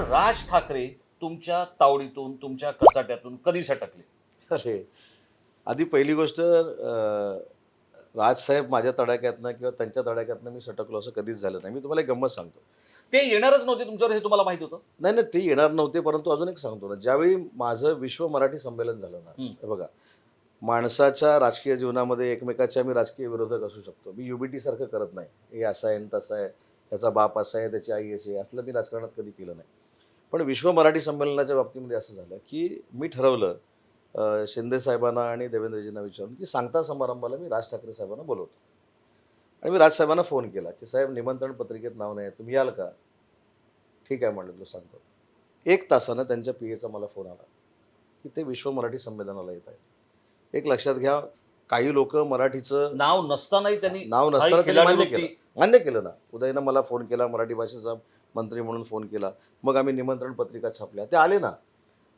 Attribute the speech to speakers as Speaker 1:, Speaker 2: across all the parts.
Speaker 1: राज ठाकरे तुमच्या तावडीतून तुमच्या कचाट्यातून कधी सटकले?
Speaker 2: अरे आधी पहिली गोष्ट राजसाहेब माझ्या तडाख्यातनं किंवा त्यांच्या तडाख्यातनं मी सटकलो असं कधीच झालं नाही. मी तुम्हाला एक गंमत सांगतो.
Speaker 1: ते येणारच नव्हते तुमच्यावर हे तुम्हाला माहीत होतं?
Speaker 2: नाही नाही ते येणार नव्हते परंतु अजून एक सांगतो ना. ज्यावेळी माझं विश्व मराठी संमेलन झालं ना
Speaker 1: हं.
Speaker 2: बघा माणसाच्या राजकीय जीवनामध्ये एकमेकाच्या मी राजकीय विरोधक असू शकतो. मी युबीटी सारखं करत नाही. हे असं आहे तसं आहे त्याचा बाप असा आहे त्याची आई अशी आहे असलं मी राजकारणात कधी केलं नाही. पण विश्व मराठी संमेलनाच्या बाबतीमध्ये असं झालं की मी ठरवलं शिंदे साहेबांना आणि देवेंद्रजींना विचारून की सांगता समारंभाला मी राज ठाकरे साहेबांना बोलवतो. आणि मी राजसाहेबांना फोन केला की साहेब निमंत्रण पत्रिकेत नाव नाही तुम्ही याल का? ठीक आहे म्हणलं तो सांगतो. एक तासानं त्यांच्या पी एचा मला फोन आला की ते विश्व मराठी संमेलनाला येत आहेत. एक लक्षात घ्या काही लोक मराठीचं
Speaker 1: नाव नसतानाही त्यांनी
Speaker 2: नाव नसताना त्यांनी
Speaker 1: खिलाडी
Speaker 2: मान्य
Speaker 1: वृत्ती-
Speaker 2: केलं. मान्य केलं ना. उदयनं मला फोन केला मराठी भाषेचा मंत्री म्हणून फोन केला मग आम्ही निमंत्रण पत्रिका छापल्या. ते आले ना.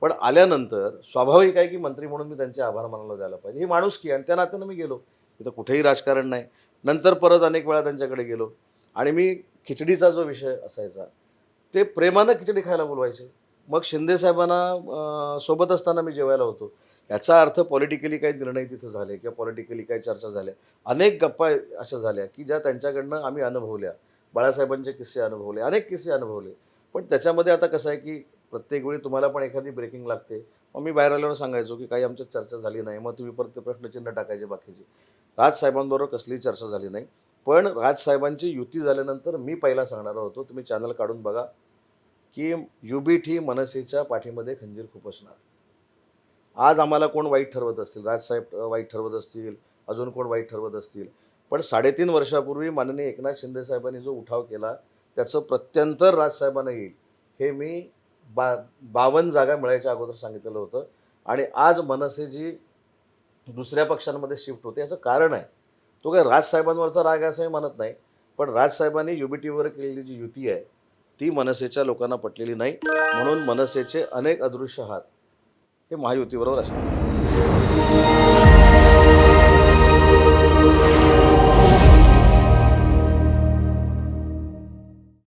Speaker 2: पण आल्यानंतर स्वाभाविक आहे की मंत्री म्हणून मी त्यांचे आभार मानायला जायला पाहिजे. ही माणुसकी आणि त्या नात्यानं मी गेलो. तिथं कुठेही राजकारण नाही. नंतर परत अनेक वेळा त्यांच्याकडे गेलो. आणि मी खिचडीचा जो विषय असायचा ते प्रेमानं खिचडी खायला बोलवायचे. मग शिंदे साहेबांना सोबत असताना मी जेवायला होतो. याचा अर्थ पॉलिटिकली काही निर्णय तिथं झाले किंवा पॉलिटिकली काही चर्चा झाल्या. अनेक गप्पा अशा झाल्या की ज्या त्यांच्याकडनं आम्ही अनुभवल्या. बाळासाहेबांचे किस्से अनुभवले अनेक किस्से अनुभवले. पण त्याच्यामध्ये आता कसं आहे की प्रत्येक वेळी तुम्हाला पण एखादी ब्रेकिंग लागते. मग मी बाहेर आल्यावर सांगायचो की काही आमच्यात चर्चा झाली नाही मग तुम्ही परत ते प्रश्नचिन्ह टाकायचे बाकीचे. राजसाहेबांबरोबर कसलीही चर्चा झाली नाही. पण राजसाहेबांची युती झाल्यानंतर मी पहिला सांगणार होतो तुम्ही चॅनल काढून बघा की युबीट मनसेच्या पाठीमध्ये खंजीर खूप असणार. आज आम्हाला कोण वाईट ठरवत असतील? राजसाहेब वाईट ठरवत असतील? अजून कोण वाईट ठरवत असतील? पण साडेतीन वर्षापूर्वी माननीय एकनाथ शिंदे साहेबांनी जो उठाव केला त्याचं प्रत्यंतर राजसाहेबांना येईल हे मी बा बावन्न जागा मिळायच्या अगोदर सांगितलेलं होतं. आणि आज मनसे जी दुसऱ्या पक्षांमध्ये शिफ्ट होते याचं कारण आहे. तो काय राजसाहेबांवरचा राग आहे असं मी म्हणत नाही पण राजसाहेबांनी युबीटीवर केलेली जी युती आहे ती मनसेच्या लोकांना पटलेली नाही. म्हणून मनसेचे अनेक अदृश्य हात हे महायुतीबरोबर असतात.